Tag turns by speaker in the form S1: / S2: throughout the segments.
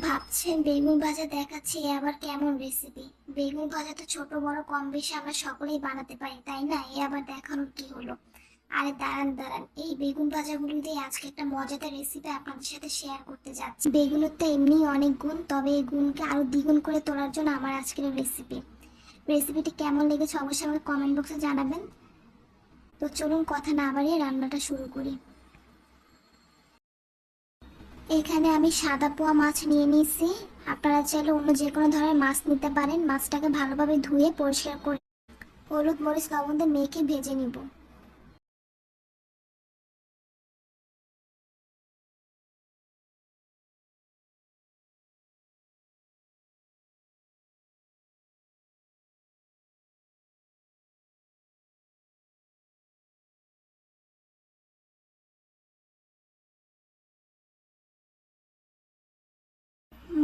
S1: ভাবছেন বেগুন ভাজা দেখাচ্ছি আবার কেমন রেসিপি বেগুন ভাজা তো ছোট, বড়, কম বেশি আমরা সকলেই বানাতে পারি, তাই না? এ আবার দেখানোর কি হলো? আরে দাঁড়ান দাঁড়ান, এই বেগুন ভাজাগুলো দিয়ে আজকে একটা মজাদার রেসিপি আপনাদের সাথে শেয়ার করতে যাচ্ছি। বেগুনের তো এমনি অনেক গুণ, তবে এই গুণকে আরও দ্বিগুণ করে তোলার জন্য আমার আজকের রেসিপি রেসিপিটি কেমন লেগেছে অবশ্যই আমাকে কমেন্ট বক্সে জানাবেন। তো চলুন কথা না বাড়িয়ে রান্নাটা শুরু করি। এখানে আমি সাদা পোয়া মাছ নিয়ে নিয়েছি আপনারা চাইলে অন্য যে কোনো ধরনের মাছ নিতে পারেন। মাছটাকে ভালোভাবে ধুয়ে পরিষ্কার করে হলুদ মরিচ লবণ দিয়ে মেখে ভেজে নিব।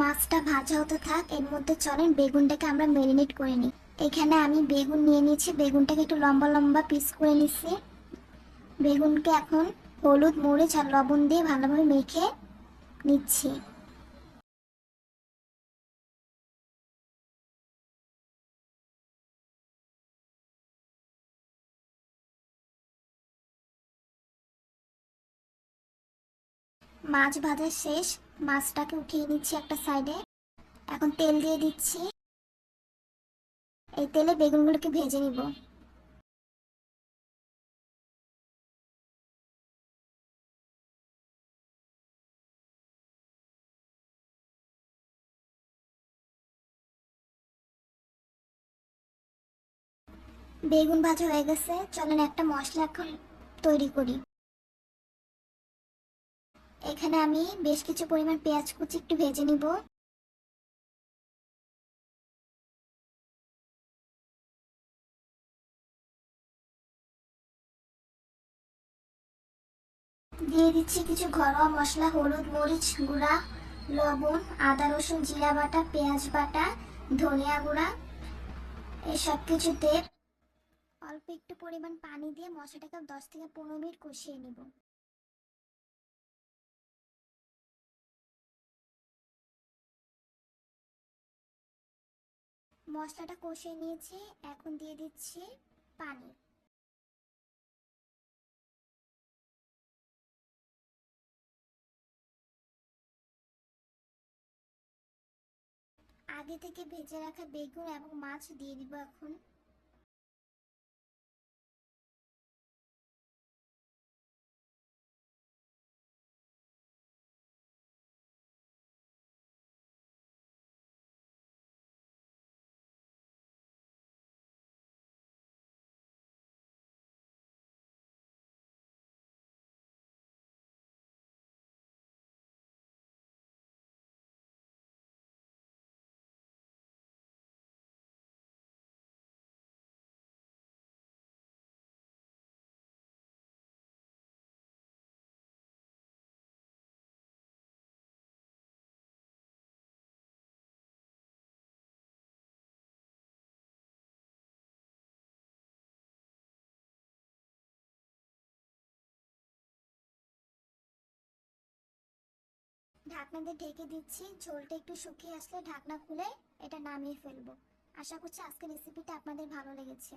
S1: মাছটা ভাজা হতে থাক, এর মধ্যে চলেন বেগুনটাকে আমরা ম্যারিনেট করে নিই। এখানে আমি বেগুন নিয়ে নিয়েছি, বেগুনটাকে একটু লম্বা লম্বা পিস করে নিচ্ছি। বেগুনকে এখন হলুদ, মরিচ আর লবণ দিয়ে ভালোভাবে মেখে নিচ্ছি। মাছ ভাজা শেষ মাছটাকে উঠিয়ে নিচ্ছি একটা সাইডে এখন তেল দিয়ে দিচ্ছি। এই তেলে বেগুনগুলোকে ভেজে নিব। বেগুন ভাজা হয়ে গেছে। চলেন একটা মশলা এখন তৈরি করি। এখানে আমি বেশ কিছু পরিমাণ পেঁয়াজ কুচি একটু ভেজে নিব। দিয়ে দিচ্ছি কিছু ঘরোয়া মশলা, হলুদ মরিচ গুঁড়া, লবণ, আদা, রসুন, জিরা বাটা, পেঁয়াজ বাটা, ধনিয়া গুঁড়া, এসব কিছু দিয়ে অল্প একটু পরিমাণ পানি দিয়ে মশলাটাকে দশ থেকে পনেরো মিনিট কষিয়ে নিব। মশলাটা কষিয়ে নিয়েছি। এখন দিয়ে দিচ্ছি পানি। আগে থেকে ভেজে রাখা বেগুন এবং মাছ দিয়ে দিব এখন। ঢাকনা ঢেকে দিচ্ছি, ঝোলটা একটু শুকিয়ে আসলে ঢাকনা খুলে এটা নামিয়ে ফেলব। আশা করছি আজকের রেসিপিটা আপনাদের ভালো লেগেছে।